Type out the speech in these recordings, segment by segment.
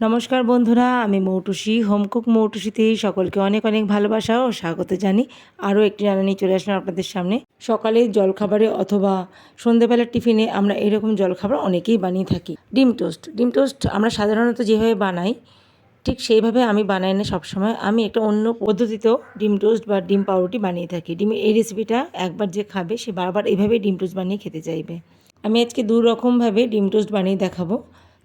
নমস্কার বন্ধুরা, আমি মৌটুসি হোমকুক মৌটুসিতে সকলকে অনেক অনেক ভালোবাসা ও স্বাগত জানি। আরও একটি রান্না নিয়ে চলে আসলাম আপনাদের সামনে। সকালে জলখাবারে অথবা সন্ধেবেলার টিফিনে আমরা এরকম জলখাবার অনেকেই বানিয়ে থাকি। ডিম টোস্ট। ডিম টোস্ট আমরা সাধারণত যেভাবে বানাই, ঠিক সেইভাবে আমি বানাই না সবসময়। আমি একটা অন্য পদ্ধতিতেও ডিম টোস্ট বা ডিম পাউরুটি বানিয়ে থাকি। ডিমের এই রেসিপিটা একবার যে খাবে, সে বারবার এইভাবেই ডিম টোস্ট বানিয়ে খেতে চাইবে। আমি আজকে দু রকমভাবে ডিম টোস্ট বানিয়ে দেখাবো।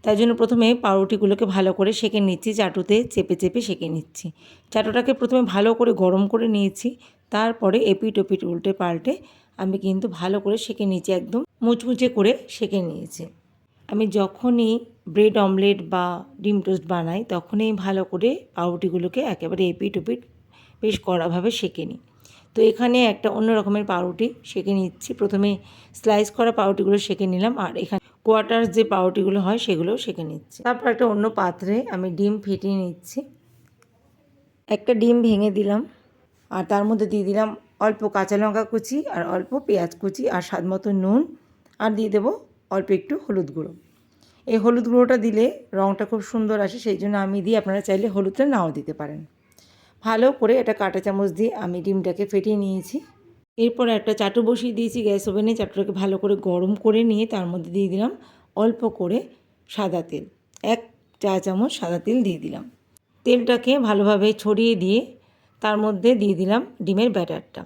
তাই জন্য প্রথমে পাউরুটিগুলোকে ভালো করে সেঁকে নিচ্ছি, চাটুতে চেপে চেপে সেঁকে নিচ্ছি। চাটুটাকে প্রথমে ভালো করে গরম করে নিয়েছি, তারপরে এপিট ওপিট উল্টে পাল্টে আমি কিন্তু ভালো করে সেঁকে নিয়েছি, একদম মুচমুচে করে সেঁকে নিয়েছি। আমি যখনই ব্রেড অমলেট বা ডিম টোস্ট বানাই, তখনই ভালো করে পাউরুটিগুলোকে একেবারে এপিট ওপিট বেশ কড়াভাবে সেঁকে নিই। তো এখানে একটা অন্য রকমের পাউরুটি সেঁকে নিচ্ছি। প্রথমে স্লাইস করা পাউরুটিগুলো সেঁকে নিলাম আর এখানে কোয়ার্টার যে পাউরুটিগুলো হয় সেগুলোও সেঁকে নিচ্ছি। তারপর একটা অন্য পাত্রে আমি ডিম ফেটিয়ে নিচ্ছি। একটা ডিম ভেঙে দিলাম আর তার মধ্যে দিয়ে দিলাম অল্প কাঁচা লঙ্কা কুচি আর অল্প পেঁয়াজ কুচি আর স্বাদ মতো নুন আর দিয়ে দেবো অল্প একটু হলুদ গুঁড়ো। এই হলুদ গুঁড়োটা দিলে রঙটা খুব সুন্দর আসে, সেই জন্য আমি দিই আপনারা চাইলে হলুদটা নাও দিতে পারেন। ভালো করে এটা কাঁটা চামচ দিয়ে আমি ডিমটাকে ফেটিয়ে নিয়েছি। এরপর একটা চাটু বসিয়ে দিয়েছি গ্যাস ওভেনে, চাটুটাকে ভালো করে গরম করে নিয়ে তার মধ্যে দিয়ে দিলাম অল্প করে সাদা তেল, এক চা চামচ সাদা তেল দিয়ে দিলাম। তেলটাকে ভালোভাবে ছড়িয়ে দিয়ে তার মধ্যে দিয়ে দিলাম ডিমের ব্যাটারটা।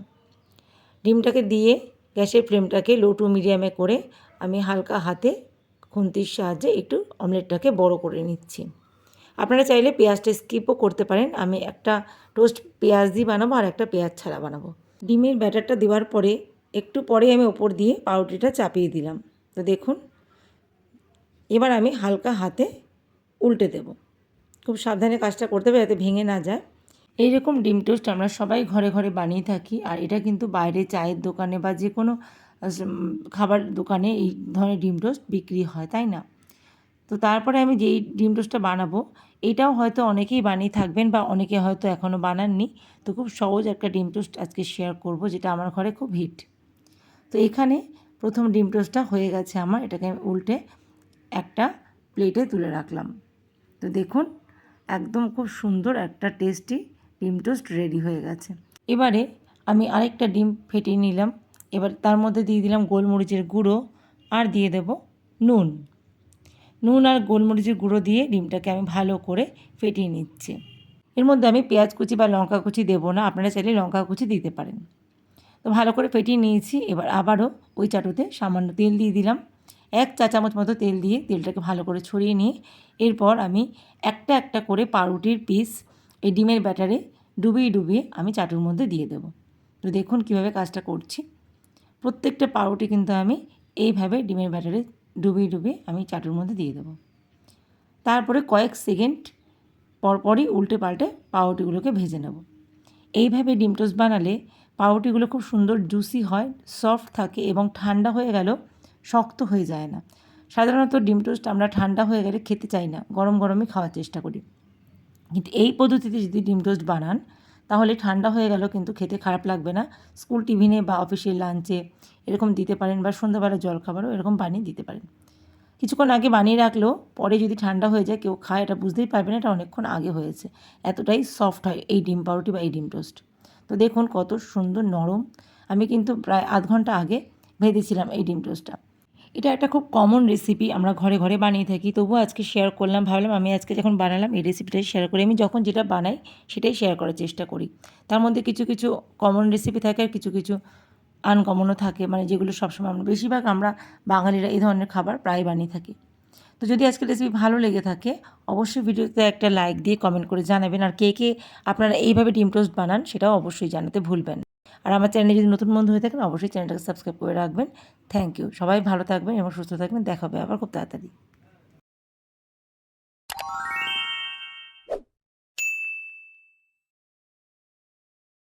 ডিমটাকে দিয়ে গ্যাসের ফ্লেমটাকে লো টু মিডিয়ামে করে আমি হালকা হাতে খুন্তির সাহায্যে একটু অমলেটটাকে বড় করে নিচ্ছি। আপনারা চাইলে পেঁয়াজটা স্কিপও করতে পারেন, আমি একটা টোস্ট পেঁয়াজ দিয়ে বানাবো আর একটা পেঁয়াজ ছাড়া বানাবো। ডিমের ব্যাটারটা দেওয়ার পরে একটু পরে আমি ওপর দিয়ে পাউরুটিটা চাপিয়ে দিলাম। তো দেখুন, এবার আমি হালকা হাতে উল্টে দেব। খুব সাবধানে কাজটা করতে হবে যাতে ভেঙে না যায়। এইরকম ডিম টোস্ট আমরা সবাই ঘরে ঘরে বানিয়ে থাকি, আর এটা কিন্তু বাইরে চায়ের দোকানে বা যে কোনো খাবার দোকানে এই ধরনের ডিম টোস্ট বিক্রি হয়, তাই না? তো তারপরে আমি যেই ডিম টোস্টটা বানাবো, এটাও হয়তো অনেকেই বানিয়ে থাকবেন বা অনেকে হয়তো এখনও বানাননি। তো খুব সহজ একটা ডিম টোস্ট আজকে শেয়ার করব, যেটা আমার ঘরে খুব হিট। তো এখানে প্রথম ডিম টোস্টটা হয়ে গেছে আমার, এটাকে আমি উল্টে একটা প্লেটে তুলে রাখলাম। তো দেখুন, একদম খুব সুন্দর একটা টেস্টি ডিম টোস্ট রেডি হয়ে গেছে। এবারে আমি আরেকটা ডিম ফেটিয়ে নিলাম। এবার তার মধ্যে দিয়ে দিলাম গোলমরিচের গুঁড়ো আর দিয়ে দেব নুন। নুন আর গোলমরিচের গুঁড়ো দিয়ে ডিমটাকে আমি ভালো করে ফেটিয়ে নিচ্ছি। এর মধ্যে আমি পেঁয়াজ কুচি বা লঙ্কা কুচি দেবো না, আপনারা চাইলে লঙ্কা কুচি দিতে পারেন। তো ভালো করে ফেটিয়ে নিয়েছি, এবার আবারও ওই চাটুতে সামান্য তেল দিয়ে দিলাম। এক চা চামচ মতো তেল দিয়ে তেলটাকে ভালো করে ছড়িয়ে নিয়ে এরপর আমি একটা একটা করে পাউরুটির পিস এই ডিমের ব্যাটারে ডুবিয়ে ডুবিয়ে আমি চাটুর মধ্যে দিয়ে দেবো। তো দেখুন কীভাবে কাজটা করছি। প্রত্যেকটা পাউরুটি কিন্তু আমি এইভাবে ডিমের ব্যাটারে ডুবিয়ে ডুবিয়ে আমি চাটুর মধ্যে দিয়ে দেবো। তারপরে কয়েক সেকেন্ড পরপরই উল্টে পাল্টে পাউরুটিগুলোকে ভেজে নেব। এইভাবে ডিম টোস্ট বানালে পাউরুটিগুলো খুব সুন্দর জুসি হয় সফট থাকে এবং ঠান্ডা হয়ে গেলেও শক্ত হয়ে যায় না। সাধারণত ডিম টোস্ট আমরা ঠান্ডা হয়ে গেলে খেতে চাই না, গরম গরমই খাওয়ার চেষ্টা করি। কিন্তু এই পদ্ধতিতে যদি ডিম টোস্ট বানান তাহলে ঠান্ডা হয়ে গেল কিন্তু খেতে খারাপ লাগবে না। স্কুল টিফিনে বা অফিসের লাঞ্চে এরকম দিতে পারেন বা সন্ধ্যাবেলা জলখাবারও এরকম বানিয়ে দিতে পারেন। কিছুক্ষণ আগে বানিয়ে রাখলেও পরে যদি ঠান্ডা হয়ে যায় কেউ খায় এটা বুঝতেই পারবে না, এটা অনেকক্ষণ আগে হয়েছে। এতটাই সফট হয় এই ডিম পাউরুটি বা এই ডিম টোস্ট তো দেখুন কত সুন্দর নরম। আমি কিন্তু প্রায় আধ ঘণ্টা আগে ভেজেছিলাম এই ডিম টোস্টটা এটা একটা খুব কমন রেসিপি আমরা ঘরে ঘরে বানিয়ে থাকি। তবুও আজকে শেয়ার করলাম, ভাবলাম আমি আজকে যখন বানালাম এই রেসিপিটাই শেয়ার করি। আমি যখন যেটা বানাই সেটাই শেয়ার করার চেষ্টা করি। তার মধ্যে কিছু কিছু কমন রেসিপি থাকে আর কিছু কিছু আনকমনও থাকে। মানে যেগুলো সবসময় আমরা, বেশিরভাগ আমরা বাঙালিরা এই ধরনের খাবার প্রায় বানিয়ে থাকি। তো যদি আজকের রেসিপি ভালো লেগে থাকে, অবশ্যই ভিডিওতে একটা লাইক দিয়ে কমেন্ট করে জানাবেন। আর কে কে আপনারা এইভাবে ডিম টোস্ট বানান, সেটাও অবশ্যই জানাতে ভুলবেন আর আমার চ্যানেলে যদি নতুন বন্ধু হয়ে থাকেন, অবশ্যই চ্যানেলটাকে সাবস্ক্রাইব করে রাখবেন। থ্যাংক ইউ সবাই ভালো থাকবেন এবং সুস্থ থাকবেন। দেখা হবে আবার খুব তাড়াতাড়ি।